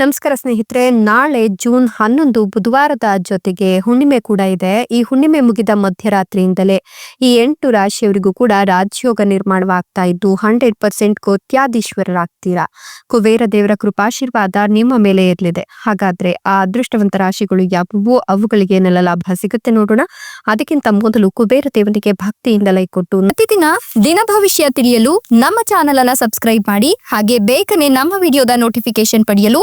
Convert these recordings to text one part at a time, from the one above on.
ನಮಸ್ಕಾರ ಸ್ನೇಹಿತರೆ, ನಾಳೆ ಜೂನ್ ಹನ್ನೊಂದು ಬುಧವಾರದ ಜೊತೆಗೆ ಹುಣ್ಣಿಮೆ ಕೂಡ ಇದೆ. ಈ ಹುಣ್ಣಿಮೆ ಮುಗಿದ ಮಧ್ಯರಾತ್ರಿಯಿಂದಲೇ ಈ ಎಂಟು ರಾಶಿಯವರಿಗೂ ಕೂಡ ರಾಜ್ಯೋಗ ನಿರ್ಮಾಣವಾಗ್ತಾ ಇದ್ದು, ಹಂಡ್ರೆಡ್ ಪರ್ಸೆಂಟ್ ಕೋತ್ಯಾಧೀಶ್ವರರಾಗ್ತೀರಾ ಕುಬೇರ ದೇವರ ಕೃಪಾಶೀರ್ವಾದ ನಿಮ್ಮ ಮೇಲೆ ಇರಲಿದೆ ಹಾಗಾದ್ರೆ ಆ ಅದೃಷ್ಟವಂತ ರಾಶಿಗಳು ಯಾವುವು? ಅವುಗಳಿಗೆ ಏನೆಲ್ಲ ಲಾಭ ಸಿಗುತ್ತೆ ನೋಡೋಣ. ಅದಕ್ಕಿಂತ ಮೊದಲು ಕುಬೇರ ದೇವನಿಗೆ ಭಕ್ತಿಯಿಂದ ಲೈ ಕೊಟ್ಟು ಪ್ರತಿದಿನ ದಿನ ಭವಿಷ್ಯ ತಿಳಿಯಲು ನಮ್ಮ ಚಾನೆಲ್ ಅನ್ನ ಸಬ್ಸ್ಕ್ರೈಬ್ ಮಾಡಿ, ಹಾಗೆ ಬೇಗನೆ ನಮ್ಮ ವಿಡಿಯೋದ ನೋಟಿಫಿಕೇಶನ್ ಪಡೆಯಲು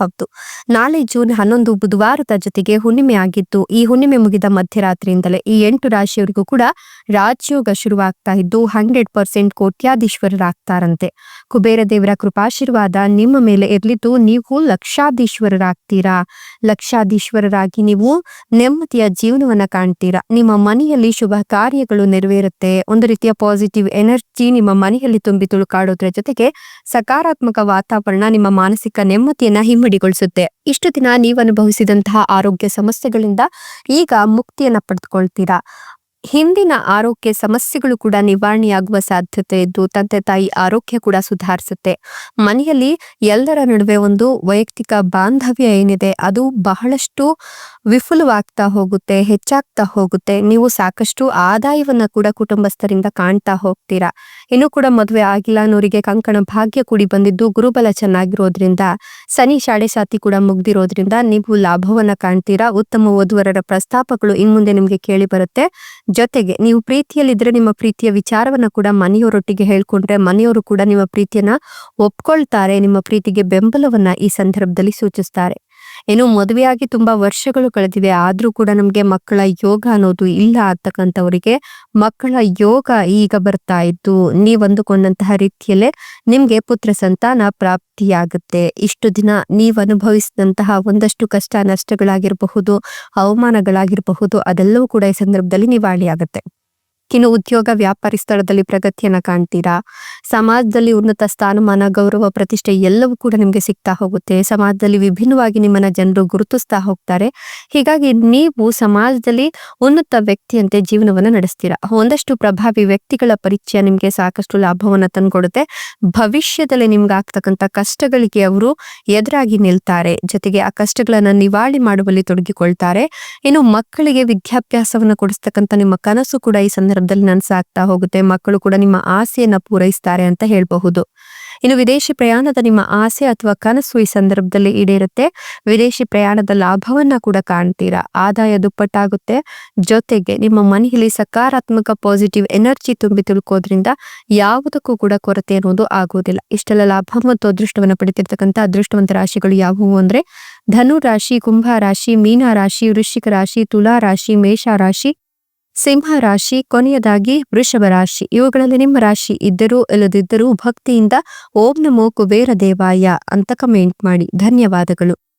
ಹೌದು. ನಾಳೆ ಜೂನ್ ಹನ್ನೊಂದು ಬುಧವಾರದ ಜೊತೆಗೆ ಹುಣ್ಣಿಮೆ ಆಗಿದ್ದು ಈ ಹುಣ್ಣಿಮೆ ಮುಗಿದ ಮಧ್ಯರಾತ್ರಿಯಿಂದಲೇ ಈ ಎಂಟು ರಾಶಿಯವರಿಗೂ ಕೂಡ ರಾಜಯೋಗ ಶುರುವಾಗ್ತಾ ಇದ್ದು, ಹಂಡ್ರೆಡ್ ಪರ್ಸೆಂಟ್ ಕೋಟ್ಯಾಧೀಶ್ವರರಾಗ್ತಾರಂತೆ. ಕುಬೇರ ದೇವರ ಕೃಪಾಶೀರ್ವಾದ ನಿಮ್ಮ ಮೇಲೆ ಇರಲಿದ್ದು, ನೀವು ಲಕ್ಷಾಧೀಶ್ವರರಾಗ್ತೀರಾ? ಲಕ್ಷಾಧೀಶ್ವರರಾಗಿ ನೀವು ನೆಮ್ಮದಿಯ ಜೀವನವನ್ನ ಕಾಣ್ತೀರಾ? ನಿಮ್ಮ ಮನೆಯಲ್ಲಿ ಶುಭ ಕಾರ್ಯಗಳು ನೆರವೇರುತ್ತೆ. ಒಂದು ರೀತಿಯ ಪಾಸಿಟಿವ್ ಎನರ್ಜಿ ನಿಮ್ಮ ಮನೆಯಲ್ಲಿ ತುಂಬಿ ತುಳುಕಾಡೋದ್ರ ಜೊತೆಗೆ ಸಕಾರಾತ್ಮಕ ವಾತಾವರಣ ನಿಮ್ಮ ಮಾನಸಿಕ ನೆಮ್ಮದಿಯನ್ನ ಹಿಮ್ಮಡಿಗೊಳಿಸುತ್ತೆ ಇಷ್ಟು ದಿನ ನೀವು ಅನುಭವಿಸಿದಂತಹ ಆರೋಗ್ಯ ಸಮಸ್ಯೆಗಳಿಂದ ಈಗ ಮುಕ್ತಿಯನ್ನ ಪಡೆದುಕೊಳ್ತೀರಾ? ಹಿಂದಿನ ಆರೋಗ್ಯ ಸಮಸ್ಯೆಗಳು ಕೂಡ ನಿವಾರಣೆಯಾಗುವ ಸಾಧ್ಯತೆ ಇದ್ದು, ತಂದೆ ತಾಯಿ ಆರೋಗ್ಯ ಕೂಡ ಸುಧಾರಿಸುತ್ತೆ. ಮನೆಯಲ್ಲಿ ಎಲ್ಲರ ನಡುವೆ ಒಂದು ವೈಯಕ್ತಿಕ ಬಾಂಧವ್ಯ ಏನಿದೆ, ಅದು ಬಹಳಷ್ಟು ವಿಫುಲವಾಗ್ತಾ ಹೋಗುತ್ತೆ, ಹೆಚ್ಚಾಗ್ತಾ ಹೋಗುತ್ತೆ. ನೀವು ಸಾಕಷ್ಟು ಆದಾಯವನ್ನ ಕೂಡ ಕುಟುಂಬಸ್ಥರಿಂದ ಕಾಣ್ತಾ ಹೋಗ್ತೀರಾ. ಇನ್ನು ಕೂಡ ಮದುವೆ ಆಗಿಲ್ಲ ಅನ್ನೋರಿಗೆ ಕಂಕಣ ಭಾಗ್ಯ ಕೂಡಿ ಬಂದಿದ್ದು, ಗುರುಬಲ ಚೆನ್ನಾಗಿರೋದ್ರಿಂದ ಶನಿ ಶಾಡೆ ಸಾತಿ ಕೂಡ ಮುಗ್ದಿರೋದ್ರಿಂದ ನೀವು ಲಾಭವನ್ನ ಕಾಣ್ತೀರಾ. ಉತ್ತಮ ವಧುವರರ ಪ್ರಸ್ತಾಪಗಳು ಇನ್ಮುಂದೆ ನಿಮ್ಗೆ ಕೇಳಿ ಬರುತ್ತೆ. ಜೊತೆಗೆ ನೀವು ಪ್ರೀತಿಯಲ್ಲಿದ್ರೆ ನಿಮ್ಮ ಪ್ರೀತಿಯ ವಿಚಾರವನ್ನ ಕೂಡ ಮನೆಯವರೊಟ್ಟಿಗೆ ಹೇಳ್ಕೊಂಡ್ರೆ ಮನೆಯವರು ಕೂಡ ನಿಮ್ಮ ಪ್ರೀತಿಯನ್ನ ಒಪ್ಕೊಳ್ತಾರೆ, ನಿಮ್ಮ ಪ್ರೀತಿಗೆ ಬೆಂಬಲವನ್ನ ಈ ಸಂದರ್ಭದಲ್ಲಿ ಸೂಚಿಸ್ತಾರೆ. ಏನು ಮದುವೆಯಾಗಿ ತುಂಬಾ ವರ್ಷಗಳು ಕಳೆದಿವೆ, ಆದ್ರೂ ಕೂಡ ನಮ್ಗೆ ಮಕ್ಕಳ ಯೋಗ ಅನ್ನೋದು ಇಲ್ಲ ಅಂತಕ್ಕಂಥವರಿಗೆ ಮಕ್ಕಳ ಯೋಗ ಈಗ ಬರ್ತಾ ಇದ್ದು, ನೀವ್ ಅಂದುಕೊಂಡಂತಹ ರೀತಿಯಲ್ಲೇ ನಿಮ್ಗೆ ಪುತ್ರ ಸಂತಾನ ಪ್ರಾಪ್ತಿಯಾಗುತ್ತೆ. ಇಷ್ಟು ದಿನ ನೀವು ಅನುಭವಿಸಿದಂತಹ ಒಂದಷ್ಟು ಕಷ್ಟ ನಷ್ಟಗಳಾಗಿರಬಹುದು, ಅವಮಾನಗಳಾಗಿರಬಹುದು, ಅದೆಲ್ಲವೂ ಕೂಡ ಈ ಸಂದರ್ಭದಲ್ಲಿ ನಿವಾಳಿಯಾಗುತ್ತೆ ಇನ್ನು ಉದ್ಯೋಗ ವ್ಯಾಪಾರಿ ಸ್ಥಳದಲ್ಲಿ ಪ್ರಗತಿಯನ್ನ ಕಾಣ್ತೀರಾ? ಸಮಾಜದಲ್ಲಿ ಉನ್ನತ ಸ್ಥಾನಮಾನ, ಗೌರವ, ಪ್ರತಿಷ್ಠೆ ಎಲ್ಲವೂ ಕೂಡ ನಿಮ್ಗೆ ಸಿಗ್ತಾ ಹೋಗುತ್ತೆ. ಸಮಾಜದಲ್ಲಿ ವಿಭಿನ್ನವಾಗಿ ನಿಮ್ಮನ್ನ ಜನರು ಗುರುತಿಸ್ತಾ ಹೋಗ್ತಾರೆ. ಹೀಗಾಗಿ ನೀವು ಸಮಾಜದಲ್ಲಿ ಉನ್ನತ ವ್ಯಕ್ತಿಯಂತೆ ಜೀವನವನ್ನ ನಡೆಸ್ತೀರಾ? ಒಂದಷ್ಟು ಪ್ರಭಾವಿ ವ್ಯಕ್ತಿಗಳ ಪರಿಚಯ ನಿಮ್ಗೆ ಸಾಕಷ್ಟು ಲಾಭವನ್ನ ತಂದ್ಕೊಡುತ್ತೆ. ಭವಿಷ್ಯದಲ್ಲಿ ನಿಮ್ಗೆ ಆಗ್ತಕ್ಕಂಥ ಕಷ್ಟಗಳಿಗೆ ಅವರು ಎದುರಾಗಿ ನಿಲ್ತಾರೆ. ಜೊತೆಗೆ ಆ ಕಷ್ಟಗಳನ್ನ ನಿವಾರಣೆ ಮಾಡುವಲ್ಲಿ ತೊಡಗಿಕೊಳ್ತಾರೆ. ಇನ್ನು ಮಕ್ಕಳಿಗೆ ವಿದ್ಯಾಭ್ಯಾಸವನ್ನ ಕೊಡಿಸ್ತಕ್ಕಂಥ ನಿಮ್ಮ ಕನಸು ಕೂಡ ಈ ಸಂದರ್ಭದಲ್ಲಿ ನನ್ಸಾಗ್ತಾ ಹೋಗುತ್ತೆ, ಮಕ್ಕಳು ಕೂಡ ನಿಮ್ಮ ಆಸೆಯನ್ನ ಪೂರೈಸ್ತಾರೆ ಅಂತ ಹೇಳಬಹುದು. ಇನ್ನು ವಿದೇಶಿ ಪ್ರಯಾಣದ ನಿಮ್ಮ ಆಸೆ ಅಥವಾ ಕನಸು ಈ ಸಂದರ್ಭದಲ್ಲಿ ಈಡೇರುತ್ತೆ. ವಿದೇಶಿ ಪ್ರಯಾಣದ ಲಾಭವನ್ನ ಕೂಡ ಕಾಣ್ತೀರಾ? ಆದಾಯ ದುಪ್ಪಟ್ಟಾಗುತ್ತೆ. ಜೊತೆಗೆ ನಿಮ್ಮ ಮನೆಯಲ್ಲಿ ಸಕಾರಾತ್ಮಕ ಪಾಸಿಟಿವ್ ಎನರ್ಜಿ ತುಂಬಿ ತಿಳ್ಕೋದ್ರಿಂದ ಯಾವುದಕ್ಕೂ ಕೂಡ ಕೊರತೆ ಅನ್ನೋದು ಆಗೋದಿಲ್ಲ. ಇಷ್ಟೆಲ್ಲ ಲಾಭ ಮತ್ತು ಅದೃಷ್ಟವನ್ನ ಪಡಿತಿರ್ತಕ್ಕಂಥ ಅದೃಷ್ಟವಂತ ರಾಶಿಗಳು ಯಾವುವು ಅಂದ್ರೆ, ಧನು ರಾಶಿ, ಕುಂಭ ರಾಶಿ ಮೀನ ರಾಶಿ ವೃಶ್ಚಿಕ ರಾಶಿ, ತುಲಾ ರಾಶಿ, ಮೇಷ ರಾಶಿ ಸಿಂಹ ರಾಶಿ, ಕೊನೆಯದಾಗಿ ವೃಷಭ ರಾಶಿ. ಇವುಗಳಲ್ಲಿ ನಿಮ್ಮ ರಾಶಿ ಇದ್ದರೂ ಇಲ್ಲದಿದ್ದರೂ ಭಕ್ತಿಯಿಂದ ಓಂ ನಮೋ ಕುಬೇರ ದೇವಾಯ ಅಂತ ಕಮೆಂಟ್ ಮಾಡಿ. ಧನ್ಯವಾದಗಳು.